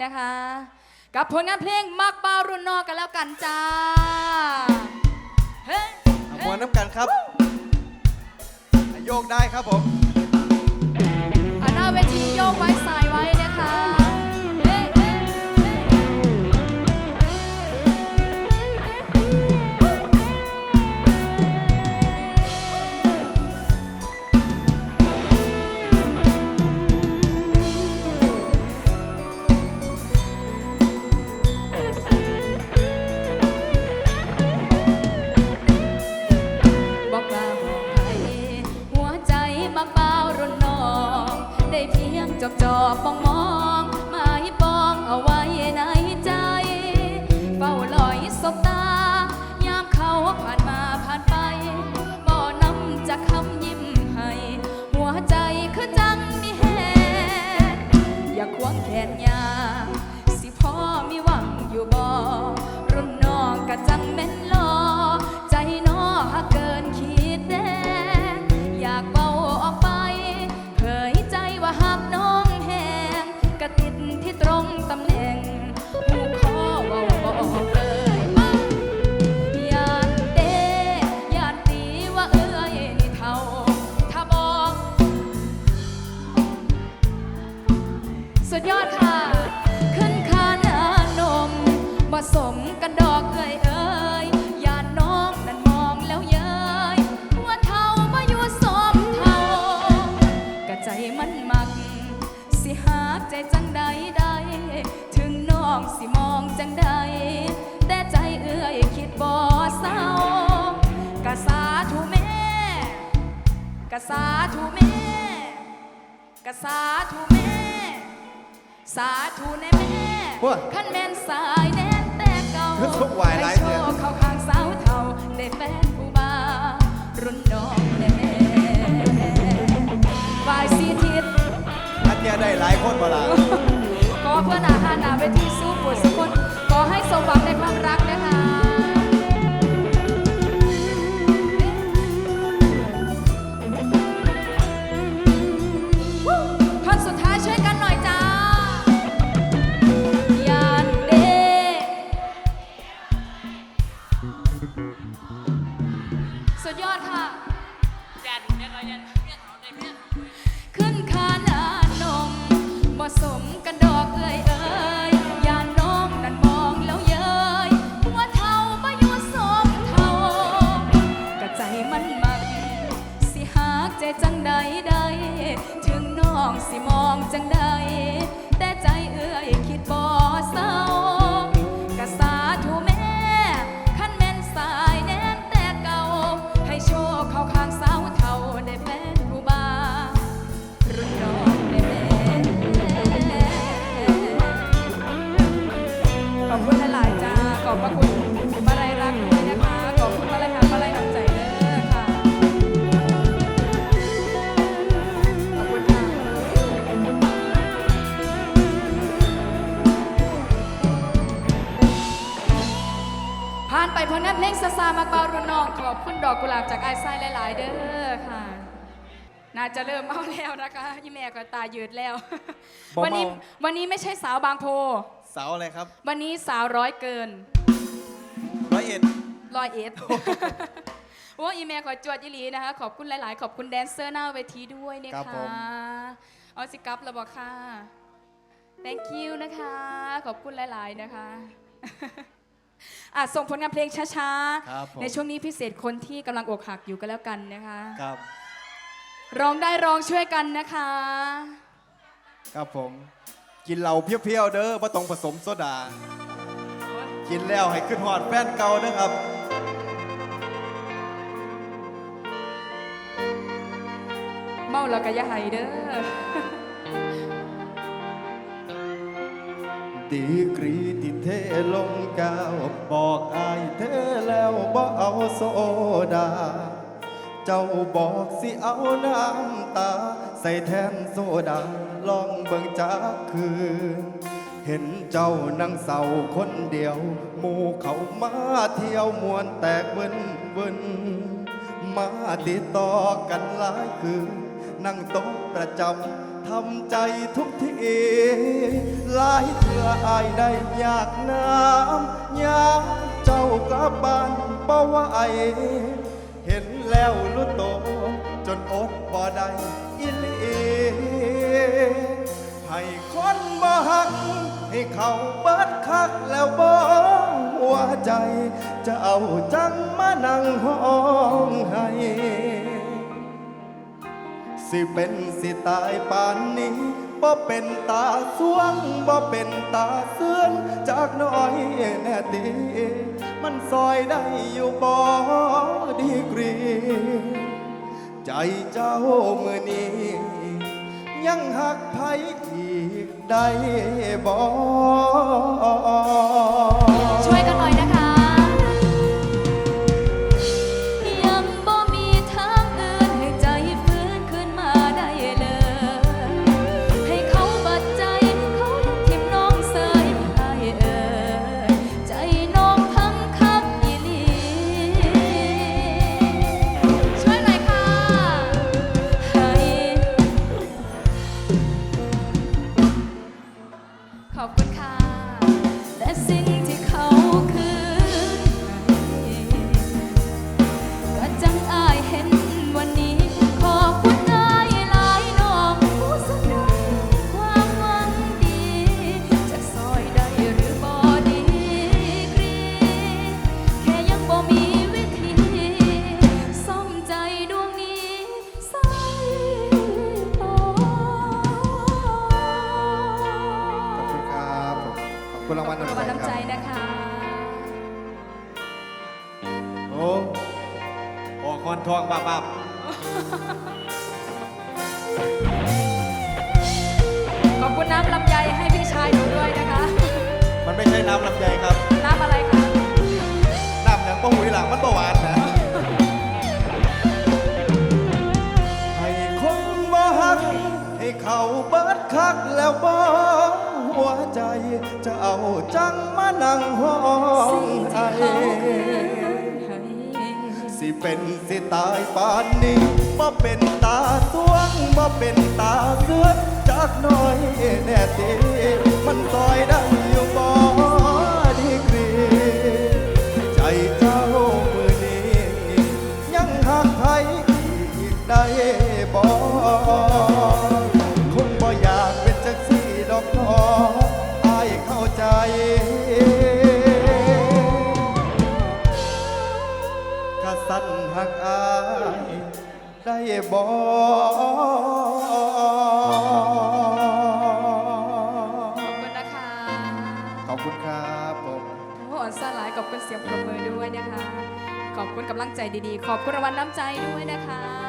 นแล้วกันนะคะ กับผลงานเพลงมักเบารุ่นนอกกันแล้วกันจ้าเฮ้ยเอามวนน้ำกันครับโยกได้ครับผมอันหน้าเวทีโยกไว้ส จบจอบมองมอง ที่ตรงตำแหน่งหูคอว่าบอกเลยมายานเด้ยานตีว่าเอ้ยนี่เท่าถ้าบอก สุดยอดค่ะ ขึ้นคานานมผสม กะสาธุแม่กะสาธุแม่ สาธุแน่แม่ว้าขั้นแม่นสายแน่นแต่เก่าคือทุกวายหลายให้โชเดือนคเข้าข้างสาวเท่าได้แฟนผู้บ่าวรุ่นน้องแน่แม่ฝ่ายสีทิศ อันเนี้ยได้หลายคนมาละขอเพื่อนอาหารนาเวทีสู้ปวดสุกคนขอให้สมหวังในความรักนะคะ สุดยอดค่ะขึ้นคานานมบ่สมกันดอกเอ่ยเอ่ยยานน้องนั่นมองแล้วเย้ยหัวเทามาอยู่สมเทากะใจมันมัก สิหากใจจังใดใดถึงน้องสิมองจังใดแต่ใจเอ่ยคิดบ่เศร้า ซาซามักเบารุ่นน้องขอบคุณดอกกุหลาบจากไอ้ไส้หลายๆ เด้อค่ะ น่าจะเริ่มเมาแล้วนะคะยี่แม่ก็ตายืดแล้ว บ่วันนี้เมาวันนี้ไม่ใช่สาวบางโพ เสาอะไรครับวันนี้สาวร้อยเกินร้อยเอ็ด ร้อยเอ็ดโอ้อีเมลขอจวดยี่หลีนะคะ ขอบคุณหลาย ๆ ขอบคุณแดนเซอร์หน้าเวทีด้วยนะครัคะบผม เอาสิกับระบอกค่ะ thank you นะคะ ขอบคุณหลาย ๆ นะคะ อะส่งผลงานเพลงช้าครับผม ๆ ในช่วงนี้พิเศษคนที่กำลังอกหักอยู่ก็แล้วกันนะคะ ครับ ร้องได้ร้องช่วยกันนะคะ ครับผม กินเหล้าเพียวๆเด้อบ่ต้องผสมโซดา กินแล้วให้ขึ้นหอดแฟนเก่านะครับ เมาแล้วก็อย่าให้เด้อ ดีกรีที่เทลงกาวบอกอายเธอแล้วบ่เอาโซดา เจ้าบอกสิเอาน้ำตา ใส่แทนโซดาลองเบิ่งจากคืน เห็นเจ้านั่งเศร้าคนเดียวหมู่เขามาเที่ยวมวนแตกเวินเวินมาติดต่อกันหลายคืนนั่งโต๊ะประจำ ทำใจทุกทีหลายเถื่ออายได้อยากน้ำยามเจ้ากลับบ้านบ่ไหวเห็นแล้วรู้โตวจนอดบ่ได้อิลีให้คนบ่หัก ให้เขาเบิดคักแล้วบ่หัวใจ จะเอาจังมานั่งห้องให้ สิเป็นสิตายป่านนี้บ่เป็นตาสวงบ่เป็นตาเสื่อนจากน้อยแน่ตีมันซอยได้อยู่บ่ดีกรี ใจเจ้าเมื่อนี้ ยังหักไผอีกได้บ่ช่วยกันหน่อย ทองบับบับขอบคุณน้ำลำไยให้พี่ชายหนูด้วยนะคะ มันไม่ใช่น้ำลำไยครับ น้ำอะไรคะ น้ำอย่างป้าหุยหลังมันประหวานนะให้คนบ่หัก ให้เขาเบิดคักแล้วบ่หัวใจ จะเอาจังมานั่งห้องไห้ สิเป็นสิตายปานนี้บ่เป็นตาสวงบ่เป็นตาเสือนจากหน้อยแน่ติ บ่ขอบคุณนะคะขอบคุณครับผมโอ้อ่อนสลายขอบคุณเสียงปรบมือด้วยนะคะ ขอบคุณกำลังใจดีๆ ขอบคุณรางวัลน้ำใจด้วยนะคะ